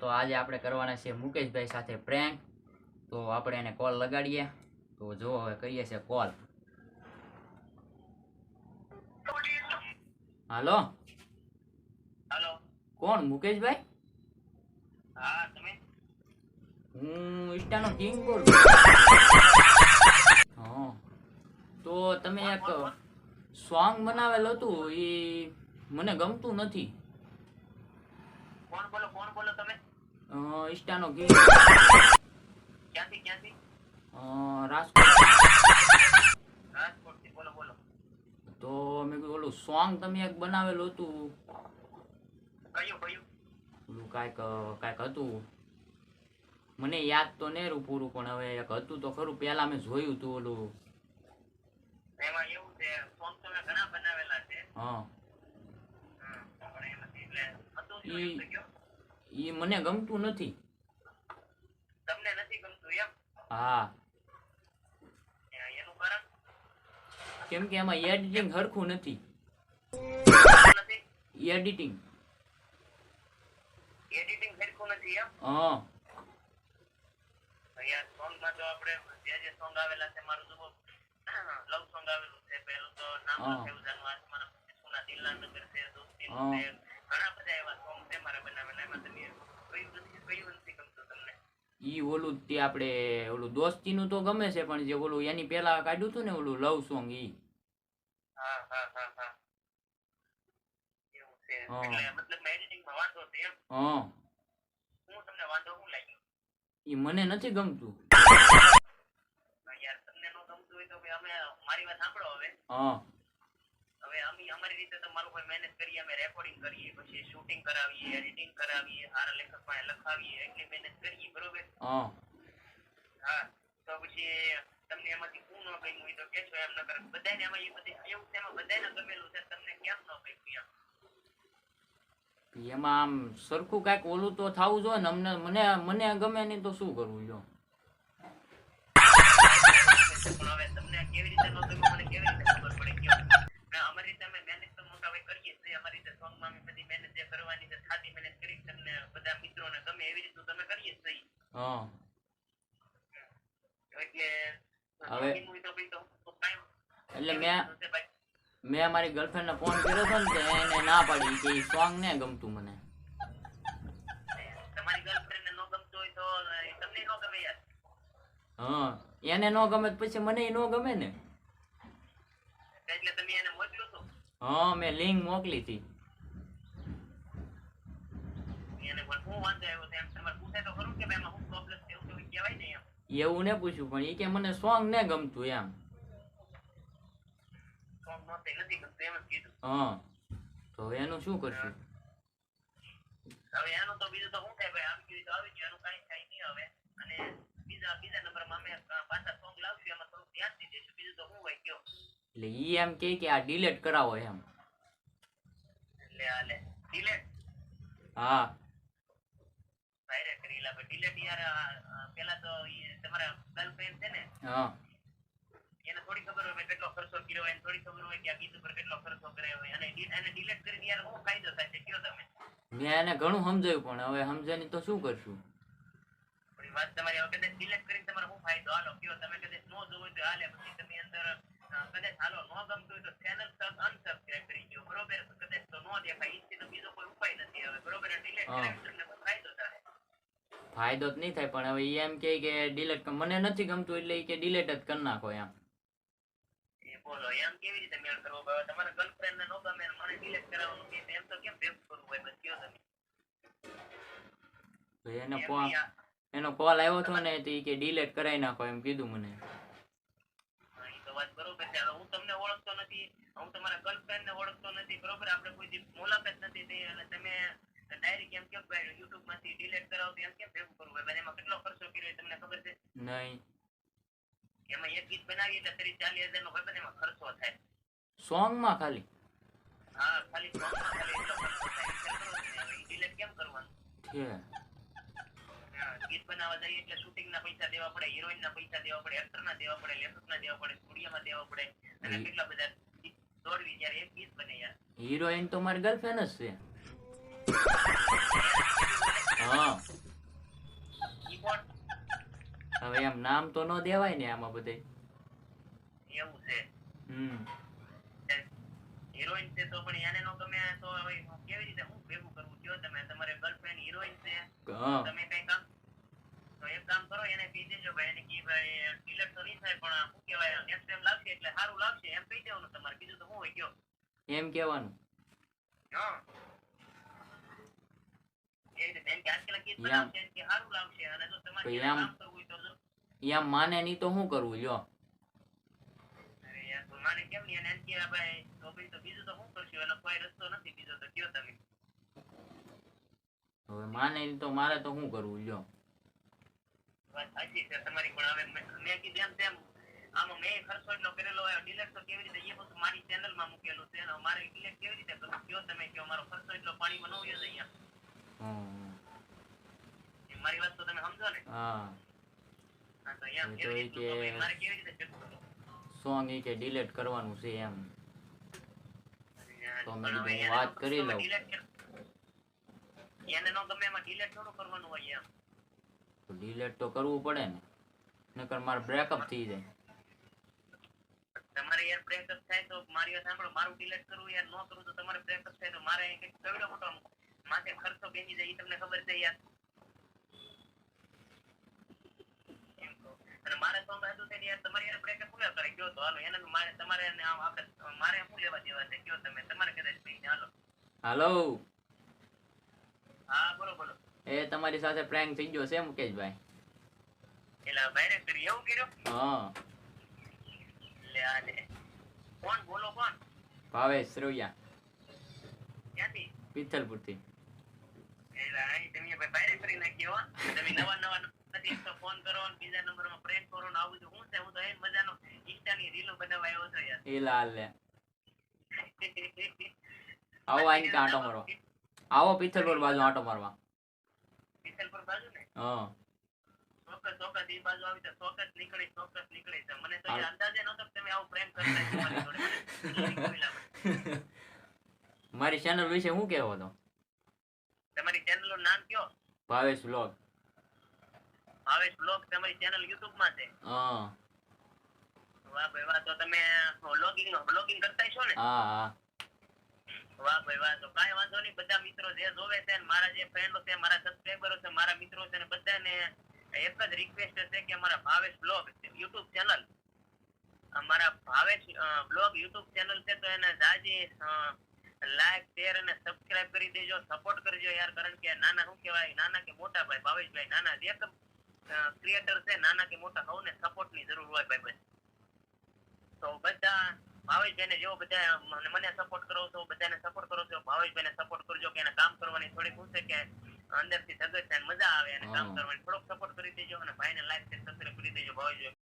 તો આજે આપણે કરવાના છે મુકેશભાઈ સાથે પ્રેન્ક તો આપણે એને કોલ લગાડીએ. તો જો હવે કહીએ છે કોલ હાલો? હાલો. કોણ? મુકેશભાઈ? હા તમે? હું ઇન્સ્ટાનો કિંગ બોલું. હા. તો તમે એક સોંગ બનાવેલ હતું. એ મને ગમતું નથી કોણ બોલો કોણ બોલો તમે અ, ઇન્સ્ટાનો ગેમ ક્યાંથી ક્યાંથી? રાજકોટ રાજકોટ બોલો બોલો. તો મેં કીધું ઓલું સોંગ તમે એક બનાવેલું હતું. કયું કયું? ઓલું કાંઈક કાંઈક હતું. મને યાદ તો નહેરું પૂરું પણ હવે એક હતું તો ખરું. પહેલા મેં જોયું હતું ઓલું. એમાં એવું છે સોંગ તો મેં ઘણા બનાવેલા છે. હા. એટલે હતું ઈ- એમ તો કયો? એ મને ગમતું નથી. તમને નથી ગમતું એમ? હા. એ એનું કારણ? કેમ કે એમાં એડિટિંગ હરખું નથી. નથી? એડિટિંગ એડિટિંગ સરખું નથી એમ? હા. તો યાર સોંગમાં તો આપણે જે જે સોંગ આવેલા છે મારું તો લવ સોંગ આવેલું છે. પહેલું તો નામ હા. લખેલું છે આસમાન સુના દિલના નગર છે દોસ્તીનું હા. છે ઘણા બધા એવા સોંગ છે મારા બનાવેલા એમાં તમે કયું નથી કયું નથી ગમતું તમને ઈ ઓલું તે આપણે ઓલું દોસ્તીનું તો ગમે છે પણ જે ઓલું એની પેલા કાઢ્યું હતું ને ઓલું લવ સોંગ ઈ. ઈ મને નથી ગમતું. યાર તમને ન ગમતું હોય તો અમે મારી વાત સાંભળો હવે. હા. હવે અમે અમારી રીતે તો મારું કોઈ મેનેજ કરીએ અમે રેકોર્ડિંગ કરીએ પછી શૂટિંગ કરાવીએ એડિટિંગ કરાવીએ સારા લેખક પાસે લખાવીએ એટલી મહેનત કરીએ બરોબર? હા. હા તો પછી તમને એમાંથી શું ન ગમ્યું હોય તો કહેશો એમ ન કરે બધાને એમાં એ બધી એવું એમાં બધાને ગમેલું છે તમને કેમ ન ગમ્યું એમ? એમાં આમ સરખું કાંઈક ઓલું તો થવું જોઈએ ને અમને મને મને ગમે નહીં તો શું કરવું જો પણ હવે તમને કેવી રીતે ન ગમ્યું મને કેવી રીતે ખબર પડે કયો ને અમારી રીતે અમે મહેનત તો મોટા ભાઈ કરીએ જ છીએ અમારી રીતે સોંગમાં અમે બધી મહેનત જે કરવાની છે સાદી મહેનત કરી તમને બધા મિત્રોને ગમે એવી રીતનું તમે કરીએ જ છીએ હા એટલે હવે- શોખીન હોય તો ભાઈ તો તો કાંઈ એટલે મેં? મેં મારી ગર્લફ્રેન્ડને ફોન કર્યો હતો ને એને ના પાડી કે સોંગ ને ગમતું મને. હા એને ન ગમે પછી મને ન ગમે ને. હા મેં લિંક મોકલી હતી. એવું ને પૂછ્યું પણ એ કે મને સોંગ ને ગમતું એમ સોંગ નહોતી નથી ગમતું એમ જ કીધું હા. તો હવે એનું શું કરશું? હવે એનું તો બીજું તો શું થાય ભાઈ? આવી ગયું તો આવી ગયું એનું કાંઈ થાય નહીં હવે. અને બીજા બીજા નંબરમાં અમે પાછા સોંગ લાવશું એમાં થોડુંક ધ્યાનથી દઈશું બીજું તો શું હોય કયો. એટલે ઈ એમ કે કે આ ડિલેટ કરાવો એમ. એટલે આલે ડિલેટ હા. ભાઈરે કરી લા ડિલેટ યાર પેલા તો તમારા ગર્લફ્રેન્ડ છે ને હા. એને થોડી ખબર હોય કેટલો ખર્ચો કર્યો હોય થોડી ખબર હોય કે આ ગીત ઉપર કેટલો ખર્ચો કર્યો હોય. અને એને ડિલેટ કરીને યાર શું ફાયદો થાય છે કયો તમે? મેં એને ઘણું સમજાયું પણ હવે સમજે તો શું કરશું? વાત તમારી હવે કદાચ ડિલેટ કરીને તમારો શું ફાયદો? હાલો કયો? તમે કદાચ નો જોવું હોય તો હાલે પછી તમે અંદર કદાચ હાલો નો ગમતું હોય તો ચેનલ અનસબસ્ક્રાઇબ કરી દો બરોબર? કદાચ તો નો દેખાય તો બીજો કોઈ ઉપાય નથી હવે બરોબર? ડિલેટ તમને ફાયદો થાય? ફાયદો જ નહીં થાય પણ હવે એમ કે કે ડિલેટ મને નથી ગમતું એટલે કે ડિલેટ જ કરી નાખો એમ એ બોલો એમ કેવી રીતે મેળ કરવો હવે તમારા ગર્લફ્રેન્ડ ને નો ગમે ને મને ડિલેટ કરાવવાનું કે એમ તો કેમ ભેગું કરવું હોય બસ કયો તમે તો એને ફોન એનો કોલ આવ્યો હતો ને તો કે ડિલેટ કરાવી નાખો એમ કીધું મને. હા, ઈ તો વાત બરોબર છે. હું તમને ઓળખતો નથી. હું તમારા ગર્લફ્રેન્ડ ને ઓળખતો નથી બરોબર? આપણે કોઈ મુલાકાત નથી થઈ. અને તમે ડાયરેક્ટ એમ કેમ યુટ્યુબમાંથી ડિલીટ કરાવો એમ કેમ ભેગું કરવું? હોય એમાં કેટલો ખર્ચો કર્યો તમને ખબર છે? નહીં. એમાં એક ગીત બનાવી એટલે ત્રીસ ચાલીસ હજાર નો ખર્ચો થાય. સોંગમાં ખાલી. હા હિરોઈન તો મારી ગર્લફ્રેન્ડ જ છે. હવે એમ નામ તો ન દેવાય ને આમાં બધે. એવું છે. હમ. છે તો પણ એને નો ગમે તો કેવી રીતે હું ભેગું કરવું? કયો તમે? તમારે ગર્લફ્રેન્ડ હિરોઈન છે? તમે કઈ કામ તો એક કામ કરો એને કહી દેજો ભાઈ એને કી ભાઈ ડિલેટ તો નહીં થાય પણ શું કહેવાય નેક્સ્ટ ટાઈમ લાવશે એટલે સારું લાવશે એમ કહી દેવાનું તમારે. બીજું તો હું હોય કયો? એમ કહેવાનું. હા. એમ. જો માને નહીં તો શું કરવું લ્યો. તો માને કેમ નહીં? અને એમ ભાઈ તો ભાઈ તો બીજું તો શું કરશું? એનો કોઈ રસ્તો નથી બીજો તો કયો તમે? હવે માને તો મારે તો શું કરવું જો વાત સાચી છે તમારી પણ હવે મેં- મેં કીધું એમ તેમ આમાં મેં ખર્ચો એટલો કરેલો હોય ડિલેટ તો કેવી રીતે? એ બધું મારી ચેનલમાં મૂકેલું છે અને મારે ડિલેટ કેવી રીતે કરવું? કયો તમે કયો? મારો ખર્ચો એટલો પાણીમાં ન વયો અહીંયા. એ મારી વાત તો તમે સમજો ને. હા. તો અહીંયા કેવી એ રીતનું તો કે- ભાઈ મારે કેવી રીતે? સોંગ કે ડિલીટ કરવાનું છે એમ. તો મેં કીધું વાત કરી લઉં. એને નો ગમે એમાં ડિલેટ થોડું કરવાનું હોય એમ. તો ડિલીટ તો કરવું પડે ને. નકર મારે બ્રેકઅપ થઈ જાય. તમારે યાર બ્રેકઅપ થાય તો મારી સાંભળો મારું ડિલેટ કરવું યાર નો કરવું તો તમારે બ્રેકઅપ થાય તો મારે કઈ કવડો મોટો માથે ખર્ચો બેસી જાય એ તમને ખબર છે યાર એમ કહું. અને મારે તો હતું છે ને યાર તમારે યાર બ્રેકઅપ પૂરા કરે કયો તો હાલો એને તો મારે તમારે ને આમ આપણે મારે શું લેવા દેવા છે કયો તમે તમારે કદાચ પૈસા હાલો હાલો હા બોલો બોલો એ તમારી સાથે પ્રેન્ક થઈ ગયો છે મુકેશભાઈ એલા ભાઈ કરી એવું કર્યો હા લે આ લે કોણ બોલો કોણ ભાવેશ શ્રવ્યા ક્યાંથી પિથલપુરથી એલા અહીં તમે ભાઈ બાયરે કરી નાખ્યો હો. તમે નવા નવા નથી એક તો ફોન કરો ને બીજા નંબરમાં પ્રેન્ક કરો ને આવું બધું શું છે હું તો એ મજાનો ઇન્સ્ટાની રીલો બનાવવા આવ્યો છું યાર એ લાલ લે આવો આઈને ત્યાં આંટો મારવા આવો પિથલપુર બાજુ આંટો મારવા પિથલપુર બાજુ ને હા ચોક્કસ ચોક્કસ એ બાજુ આવી તો ચોક્કસ નીકળી ચોક્કસ નીકળી છે મને તો એ અંદાજે નહોતો તમે આવું પ્રેમ કરતા મારી ચેનલ વિશે શું કહેવો હતો તમારી ચેનલનું નામ કયો ભાવેશ બ્લોગ ભાવેશ બ્લોગ તમારી ચેનલ યુટ્યુબમાં છે હા તો તમે બ્લોગિંગ બ્લોગિંગ કરતા છો ને? હા હા. વાહ ભાઈ વાહ. તો કાઈ વાંધો નહીં બધા મિત્રો જે જોવે છે ને મારા જે ફ્રેન્ડો છે મારા સબસ્ક્રાઈબરો છે મારા મિત્રો છે ને બધાને એક જ રિક્વેસ્ટ છે કે અમારા ભાવેશ બ્લોગ યુટ્યુબ ચેનલ અમારા ભાવેશ બ્લોગ યુટ્યુબ ચેનલ છે તો એને જાજે લાઈક શેર અને સબસ્ક્રાઇબ કરી દેજો સપોર્ટ કરજો યાર કારણ કે નાના શું કહેવાય નાના કે મોટા ભાઈ ભાવેશભાઈ નાના જે ક્રિએટર છે નાના કે મોટા સૌને સપોર્ટની જરૂર હોય ભાઈ ભાઈ તો બધા ભાવેશભાઈને જેવો બધા મને- સપોર્ટ કરો છો બધાને સપોર્ટ કરો છો ભાવેશભાઈને સપોર્ટ કરજો કે એને કામ કરવાની થોડીક શું છે કે અંદરથી ને મજા આવે અને કામ કરવાની. થોડોક સપોર્ટ કરી દેજો અને ભાઈને લાઈફ સબસ્ક્રાઇબ કરી દેજો ભાવેશભાઈ.